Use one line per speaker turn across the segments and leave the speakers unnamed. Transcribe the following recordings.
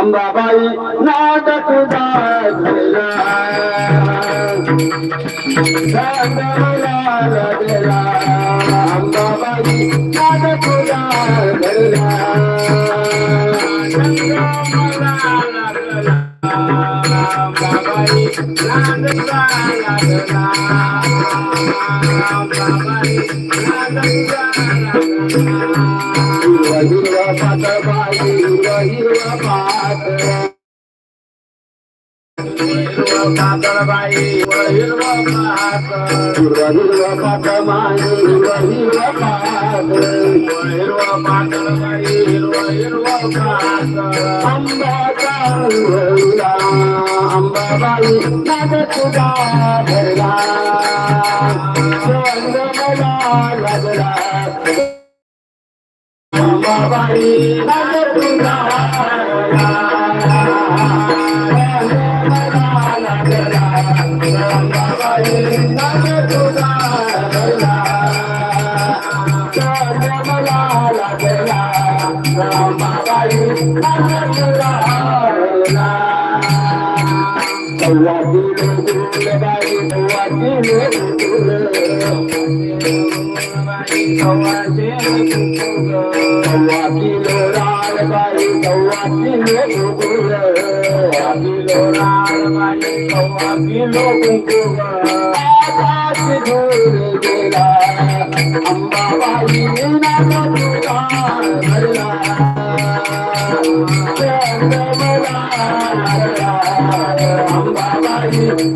আমরা ভাই নাটক Thank you. हिरवा पातळ
हिरवा पातळ
हिरवा हिरवा पातळ हिरवा हिरवा हिरवा हिरवा
हिरवा पातळ हिरवा हिरवा पातळ
आंबा चालला अंबाबाई नाग तुझा धरला रंग la la la
la
Ambabai ना तुला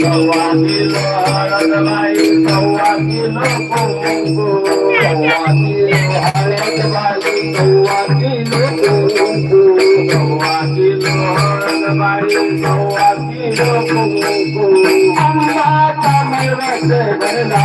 सव्वा किलो हळद बाई सव्वा किलो कुंकू
सव्वा किलो हळद बाई सव्वा किलो कुंकू
सव्वा किलो हळद बाई सव्वा किलो कुंकू
अंबाचा मैवस भरला